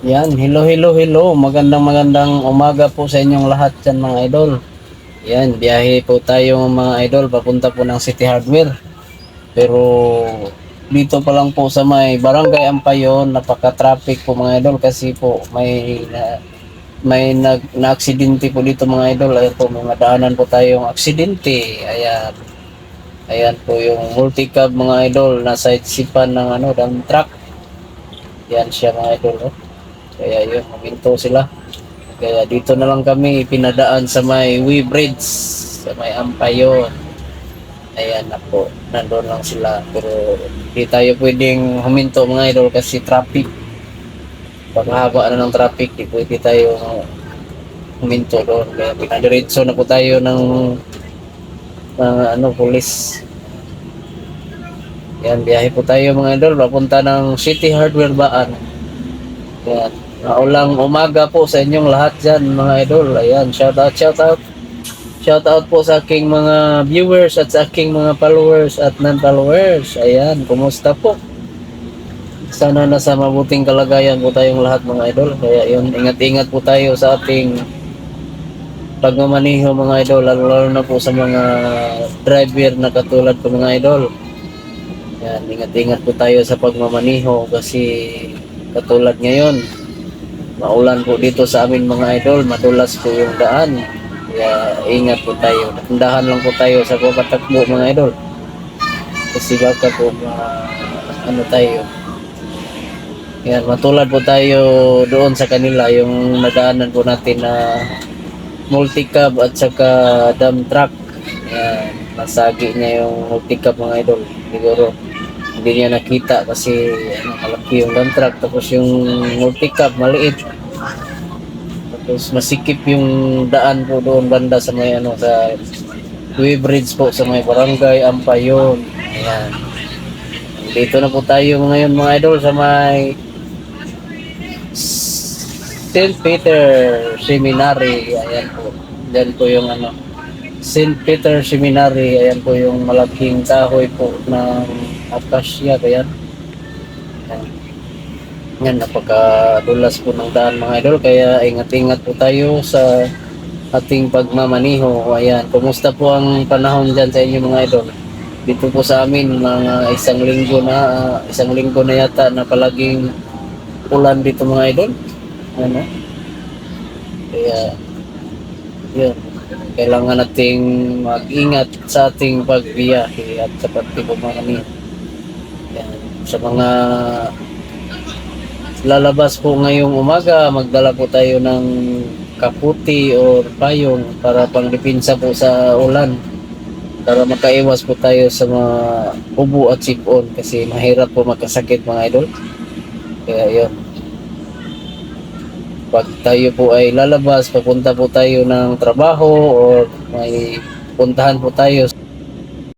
Yan, hello, hello, hello. Magandang magandang umaga po sa inyong lahat dyan mga idol. Yan, biyahe po tayo mga idol, papunta po ng City Hardware. Pero dito pa lang po sa may Barangay Ampayon, napaka-traffic po mga idol kasi po may na, may nag na aksidente po dito mga idol. Ayan po, may madaanan po tayong aksidente. Ayan. Ayan po yung multicab mga idol, nasa isipan ng ano, ng truck. Yan siya mga idol. Oh. Kaya yun, huminto sila. Kaya dito na lang kami pinadaan sa may Bridge, sa may Ampayon. Ayan na po, nandun lang sila. Pero di tayo pwedeng huminto mga idol kasi traffic. Pag haba na ng traffic, di pwede tayo huminto doon. Kaya pinadiretso na po tayo ng ng ano, pulis. Yan, biyahe po tayo mga idol, papunta ng City Hardware Baan. Yan. Maulang umaga po sa inyong lahat dyan mga idol. Ayan, shout out, shout out. Shout out po sa aking mga viewers at sa aking mga followers at non-followers. Ayan, kumusta po? Sana nasa mabuting kalagayan po tayong lahat mga idol. Kaya yun, ingat-ingat po tayo sa ating pagmamaniho mga idol. Lalo-lalo na po sa mga driver na katulad ko mga idol. Yan, ingat-ingat po tayo sa pagmamaniho kasi katulad ngayon, maulan po dito sa amin mga idol, madulas po yung daan. Kaya ingat po tayo. Tandahan lang po tayo sa papatakbo mga idol. Kasi baka po ma- ano tayo. Yan, matulad po tayo doon sa kanila, yung nadaanan po natin na multicab at saka dump truck. Yan, nasagi niya yung multicab mga idol. Siguro hindi niya nakita kasi ano, malaki yung dump truck tapos yung multicab maliit. Tapos masikip yung daan po doon banda sa may ano sa Way Bridge po sa may barangay Ampayon. Ayan. Dito na po tayo ngayon mga idol sa may St. Peter Seminary. Ayan po. Diyan po yung ano St. Peter Seminary. Ayan po yung malaking kahoy po ng Acacia. Ayan. Ayan. Yan, napakadulas po ng daan mga idol. Kaya ingat-ingat po tayo sa ating pagmamaniho. Ayan, kumusta po ang panahon dyan sa inyo mga idol? Dito po sa amin, mga isang linggo na, isang linggo na yata na palaging ulan dito mga idol. Ano? Kaya, yun. Kailangan nating mag-ingat sa ating pagbiyahe at sa pati pagmamaniho. Sa mga lalabas po ngayong umaga, magdala po tayo ng kaputi or payong para pangdepensa po sa ulan. Para makaiwas po tayo sa mga ubo at sipon kasi mahirap po magkasakit mga idol. Kaya yun. Pag tayo po ay lalabas, papunta po tayo ng trabaho or may puntahan po tayo